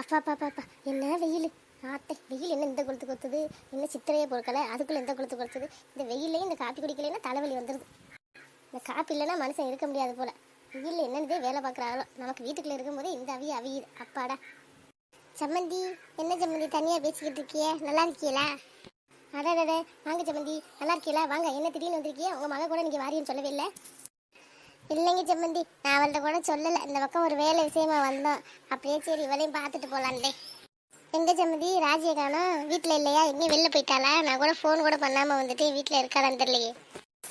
அப்பா அப்பா அப்பா, என்ன வெயில்? ஆத்தை வெயில் என்ன இந்த கொளுத்து கொத்துது? என்ன சித்திரையை பொறுக்கல? அதுக்குள்ளே எந்த கொளுத்து கொளுத்துது இந்த வெயிலையும் இந்த காப்பி குடிக்கலைன்னா தலைவலி வந்துடுது இந்த காப்பி இல்லைன்னா மனுஷன் இருக்க முடியாது போல. வெயில் என்னென்னதே வேலை பார்க்குறாங்களோ. நமக்கு வீட்டுக்குள்ளே இருக்கும்போது இந்த அவிய அவியுது. அப்பாடா. சம்மந்தி என்ன சம்மந்தி? தனியாக பேசிக்கிட்டு இருக்கியே. நல்லா இருக்கீங்களா அடடட. வாங்க சம்மந்தி. நல்லா இருக்கீங்களா வாங்க. என்ன திடீர்னு வந்திருக்கியே? உங்கள் மகன் கூட நீங்கள் வாரியன்னு சொல்லவே இல்லை. இல்லைங்க சம்மந்தி நான் அவள்கிட்ட கூட சொல்லலை. இந்த பக்கம் ஒரு வேலை விஷயமா வந்தோம் அப்படியே சரி இவளையும் பார்த்துட்டு போலான்டே. எங்க சம்மந்தி ராஜியை காணோம் வீட்டில் இல்லையா? எங்கேயும் வெளில போயிட்டாளா? நான் கூட ஃபோன் கூட பண்ணாமல் வந்துட்டு வீட்டில் இருக்காளான்னு தெரியலையே.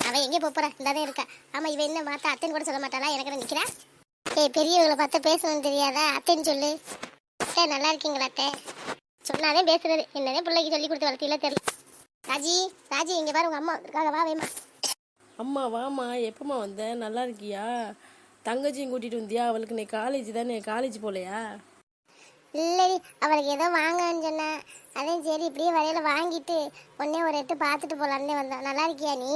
அவள் எங்கே போகிறா இந்த தான் இருக்கா. ஆமாம் இவன் என்ன பார்த்தா அத்தைன்னு கூட சொல்ல மாட்டாளா? எனக்கு நிற்கிறா ஏய் பெரியவங்களை பார்த்தா பேசணும்னு தெரியாதா? அத்தைன்னு சொல்லு. அத்தை நல்லா இருக்கீங்களா அத்தை? சொன்னாலே பேசுறது. என்னதே பிள்ளைக்கு சொல்லி கொடுத்து வளர்த்தியில தெரியல. ராஜி ராஜி இங்கே பாரு உங்கள் அம்மா. வந்திருக்காங்க வா வேமா. அம்மா வாம்மா எப்பம்மா வந்த? நல்லா இருக்கியா? தங்கச்சியும் கூட்டிட்டு வந்தியா? அவளுக்கு நீ காலேஜ் தானே? காலேஜ் போகலையா இல்லடி அவளுக்கு ஏதோ வாங்கன்னு சொன்னேன் அதான் சரி இப்படியே வரையில வாங்கிட்டு உடனே ஒரு எட்டு பார்த்துட்டு போலான்னு வந்தேன் நல்லா இருக்கியா நீ?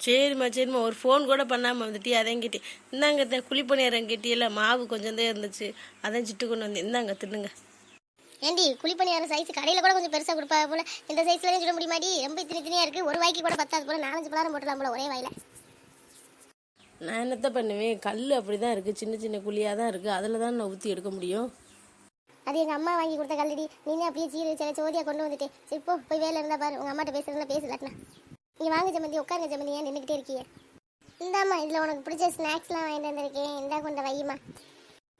சரிம்மா சரிம்மா. ஒரு ஃபோன் கூட பண்ணாமல் வந்துட்டியா? அதான் கேட்டேன் இந்தாங்க குழிப்பணியாரம் கேட்டியல மாவு கொஞ்சம் தான் இருந்துச்சு. அதான் சிட்டு கொண்டு வந்தேன். இந்தாங்க தின்னுங்க. ஏண்டி குழிப்பணியார சைஸ் கடையில் கூட கொஞ்சம் பெருசாக கொடுப்பா போல. இந்த சைஸ்ல சொல்ல முடியுமாடி? ரொம்ப இத்தனை இத்தனையா இருக்கு. ஒரு வாய்க்கு கூட பத்தாது போல. நாலஞ்சு பலாரம் போட்டுலாம் போல ஒரே வாயில. நான் என்னத்த பண்ணுவேன்? கல் அப்படி தான் இருக்குது சின்ன சின்ன குழியாக தான் இருக்குது அதில் தான் நான் ஊற்றி எடுக்க முடியும். அது எங்கள் அம்மா வாங்கி கொடுத்த கல்லடி. நீனே அப்படியே சீரு சில சோதியா கொண்டு வந்துட்டேன். சரி போ. போய் வேலை இருந்தா பாரு. உங்கள் அம்மாட்ட பேசுறதுல பேசலாட்டினா நீ வாங்க ஜமந்தி. உட்காருங்க ஜமந்தி. ஏன் நின்றுக்கிட்டே இருக்கீங்க இந்தாம்மா இதில் உனக்கு பிடிச்ச ஸ்நாக்ஸ்லாம் வாங்கிட்டு வந்திருக்கேன். இந்தா கொண்ட வையுமா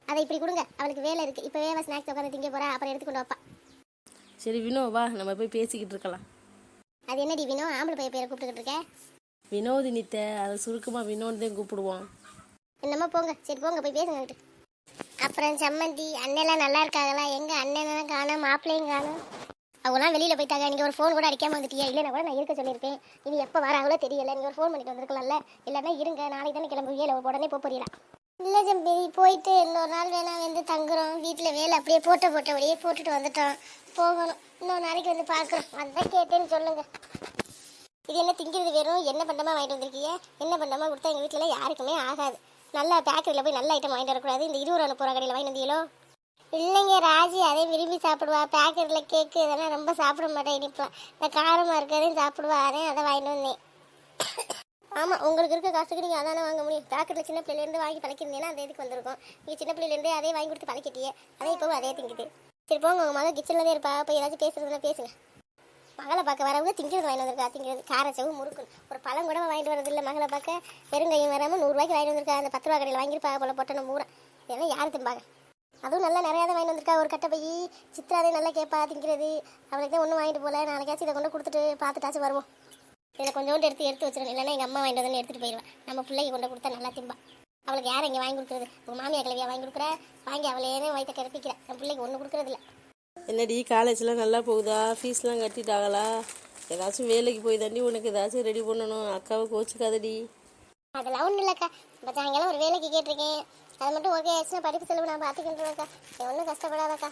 அதை இப்படி கொடுங்க. அவளுக்கு வேலை இருக்குது இப்போவே அவள் ஸ்நாக்ஸ் உட்காந்து திங்க போறா. அப்புறம் எடுத்து கொண்டு வைப்பா. சரி வினோ வா. நம்ம போய் பேசிக்கிட்டு இருக்கலாம். அது என்னடி வினோ? ஆம்பளை பையன் பேரை கூப்பிட்டுக்கிட்டு இருக்க? வினோதினித்த அதை சுருக்கமாக வினோன்னு தான் கூப்பிடுவோம். என்னமோ போங்க. சரி போங்க. போய் பேசுங்க அப்புறம் சம்மந்தி அண்ணெல்லாம் நல்லா இருக்காங்களா? எங்க அண்ணனெல்லாம் காணோம் மாப்பிள்ளையும் காணோம். அவங்களாம் வெளியில போயிட்டாங்க. நீங்க ஒரு ஃபோன் கூட அடிக்காம வந்துட்டியா? இல்லைன்னா கூட நான் இருக்க சொல்லியிருப்பேன். இது எப்போ வராங்களோ தெரியல. நீங்க ஒரு ஃபோன் பண்ணிட்டு வந்திருக்கலாம்ல. இல்லைன்னா இருங்க. நாளைக்கு தானே கிளம்புவீங்க இல்லை உடனே போக போறீங்களா? இல்லை ஜம்பி போயிட்டு இன்னொரு நாள் வேணா வந்து தங்குறோம். வீட்டில் வேலை அப்படியே போட்ட போட்டபடியே போட்டுட்டு வந்துட்டோம். போகணும். இன்னொரு நாளைக்கு வந்து பார்க்குறோம் அதான் கேட்டேன்னு சொல்லுங்க. இது என்ன திங்கிறது வெறும் என்ன பண்ணமா வாங்கிட்டு வந்திருக்கீங்க? என்ன பண்ணமா கொடுத்தா எங்கள் வீட்டில் யாருக்குமே ஆகாது. நல்லா பேக்கரியில் போய் நல்ல ஐட்டம் வாங்கிட்டு வரக்கூடாது. இந்த இருபது ரூபா போகிற கடையில் வாங்கிட்டு வந்தீங்களோ இல்லைங்க ராஜி. அதே விரும்பி சாப்பிடுவா. பேக்கரியில் கேக்கு இதெல்லாம் ரொம்ப சாப்பிட மாட்டேன் இனிப்பா. இந்த காரமாக இருக்கிறதையும் சாப்பிடுவா. அதே அதை வாங்கிட்டு வந்தேன். ஆமாம் உங்களுக்கு இருக்க காசுக்கு நீங்கள் அதானே வாங்க முடியும். பேக்கெட்டில் சின்ன பிள்ளைலேருந்து வாங்கி பழக்கிருந்தீங்கன்னா அந்த இதுக்கு வந்திருக்கும். நீங்கள் சின்ன பிள்ளைலேருந்தே அதே வாங்கி கொடுத்து பழக்கிட்டியே. அதே இப்போவும் அதே திங்குது. சரி போங்க உங்கள் மகள் கிச்சனில் தான் இருப்பா. போய் ஏதாச்சும் பேசுறதுல பேசுங்க. மகளை பார்க்க வரவங்க திங்கிறது வாங்கிட்டு வந்திருக்கா? திங்கிறது காரச்சவு முறுக்கு ஒரு பழம் கூட வாங்கிட்டு வரது இல்லை மகளை பார்க்க பெருங்கையும் வராமல் நூறுரூவாய்க்கு வாங்கிட்டு வந்திருக்கா? அந்த பத்து ரூபா கடையில் வாங்கியிருப்பாங்க போல பொட்டணும் மூரை இதெல்லாம் யார் திம்பாங்க? அதுவும் நல்லா நிறையா தான் வாங்கிட்டு வந்திருக்கா. ஒரு கட்டை போய் சித்ராதே நல்லா கேட்பா திங்கிறது. அவளுக்கு தான் ஒன்றும் வாங்கிட்டு போல. நாளைக்காச்சும் இதை கொண்டு கொடுத்துட்டு பார்த்துட்டாச்சும் வருவோம். இதில் கொஞ்சோண்டு எடுத்து எடுத்து வச்சிடணும் இல்லைன்னா எங்கள் அம்மா வாங்கிட்டு வந்து எடுத்துகிட்டு போயிடுவேன் நம்ம பிள்ளைக்கு கொண்டு கொடுத்தா நல்லா திம்பா. அவளுக்கு யார் இங்கே வாங்கி கொடுக்குறது? உங்கள் மாமியா கிளவியா வாங்கி கொடுக்குற? வாங்கி அவளையே வயிற்ற கிளப்பிக்கிறேன் என் பிள்ளைக்கு ஒன்றும் கொடுக்குறதில்ல. என்னடி காலேஜ்லாம் நல்லா போகுதா? ஃபீஸ்லாம் கட்டிட்டாங்களா? ஏதாச்சும் வேலைக்கு போய் தாண்டி உனக்கு ஏதாச்சும் ரெடி பண்ணணும். அக்காவை கோச்சுக்காதடி. அதெல்லாம் ஒன்றும் இல்லைக்கா. இப்போ சாயங்காலம் ஒரு வேலைக்கு கேட்டிருக்கேன். அது மட்டும் ஓகே ஆயிடுச்சுன்னா படிப்பு செலவு நான் பார்த்துக்கிட்டுருக்கேன் நீ ஒன்றும் கஷ்டப்படாதக்கா.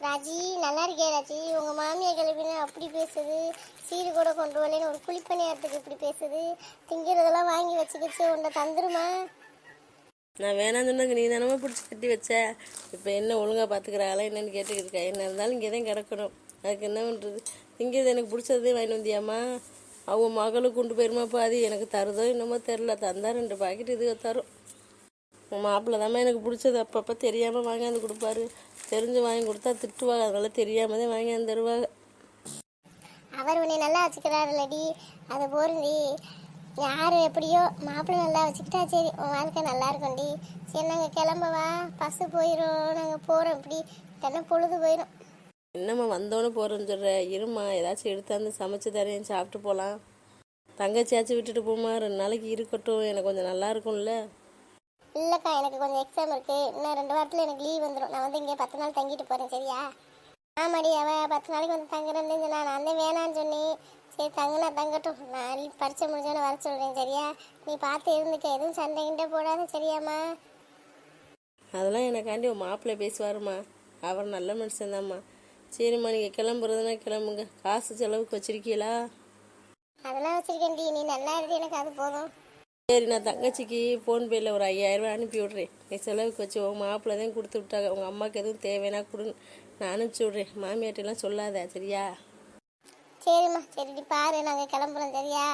ராஜி நல்லா இருக்கே ராஜி? உங்கள் மாமியை கிளப்பினா அப்படி பேசுது. சீடு கூட கொண்டு வரலன்னு ஒரு குளிப்பணியாரத்துக்கு இப்படி பேசுது. திங்கிறதெல்லாம் வாங்கி வச்சுக்கிச்சு. உன்னை தந்துருமா? நான் வேணாம்னு சொன்னாங்க. நீ தானமா பிடிச்சி கட்டி வச்ச? இப்போ என்ன ஒழுங்காக பார்த்துக்கிறாங்களா என்னன்னு கேட்டுக்கிட்டு இருக்கா? என்ன இருந்தாலும் இங்கே தான் கிடக்கணும். அதுக்கு என்ன பண்ணுறது திங்கிறது எனக்கு பிடிச்சதே வாங்கிட்டு வந்தியாம்மா. அவங்க மகளுக்கு கொண்டு போயிருமா பாதி? எனக்கு தருதோ என்னமோ தெரில தந்தா ரெண்டு பாக்கெட் இது தரும் உன் மாப்பிள்ளை தாம்மா எனக்கு பிடிச்சது. அப்பப்போ தெரியாமல் வாங்காந்து கொடுப்பாரு. தெரிஞ்சு வாங்கி கொடுத்தா திட்டுவாங்க. அதனால தெரியாம தான் வாங்கியாந்து தருவாங்க அவர் உன்னை நல்லா வச்சுக்கிறாருல்லடி அது போருந்தி யார் எப்படியோ மாப்பிள்ளை நல்லா வச்சுக்கிட்டா சரி உன் வாழ்க்கை நல்லா இருக்கும்டி. சரி நாங்கள் கிளம்பவா பஸ்ஸு போயிடும் நாங்கள் போகிறோம் இப்படி. என்ன பொழுது போயிடும் என்னம்மா வந்தோன்னே போகிறேன்னு சொல்கிற இருமா ஏதாச்சும் எடுத்தாந்து சமைச்சு தரேன். சாப்பிட்டு போகலாம் தங்கச்சியாச்சும் விட்டுட்டு போமா ரெண்டு நாளைக்கு இருக்கட்டும். எனக்கு கொஞ்சம் நல்லா இருக்கும்ல. இல்லைக்கா எனக்கு கொஞ்சம் எக்ஸாம் இருக்கு. இன்னும் ரெண்டு வாரத்தில் எனக்கு லீவ் வந்துடும் நான் வந்து இங்கே பத்து நாள் தங்கிட்டு போகிறேன் சரியா? ஆமாடி அவன் பத்து நாளைக்கு வந்து தங்குறேன்னு சொன்னா நான் தான் வேணான்னு சொன்னேன். சரி தங்குனா தங்கட்டும். நான் பரிச்சை முடிஞ்சோன்னு வர சொல்கிறேன் சரியா? நீ பார்த்து இருந்துக்க. எதுவும் சண்டைகிட்ட போடாத சரியாம்மா? அதெல்லாம் எனக்காண்டி உன் மாப்பிள்ளை பேசுவாருமா அவர் நல்ல மனுஷன்தாம்மா சரிம்மா நீங்கள் கிளம்புறதுனா கிளம்புங்க. காசு செலவுக்கு வச்சிருக்கீங்களா அதெல்லாம் வச்சிருக்கேன்டி. நீ நல்லா இருந்து எனக்கு அது போதும். சரி நான் தங்கச்சிக்கு ஃபோன்பேயில் ஒரு ஐயாயிரரூபா அனுப்பி விட்றேன். என் செலவுக்கு வச்சு உன் மாப்பிள்ளை தான் கொடுத்து விட்டாங்க. உங்கள் அம்மாவுக்கு எதுவும் தேவைன்னா கொடுன்னு நான் அனுப்பிச்சி விட்றேன். மாமியார்ட்டெல்லாம் சொல்லாத சரியா? சரிம்மா சரி பாரு நாங்கள் கிளம்புறோம் சரியா?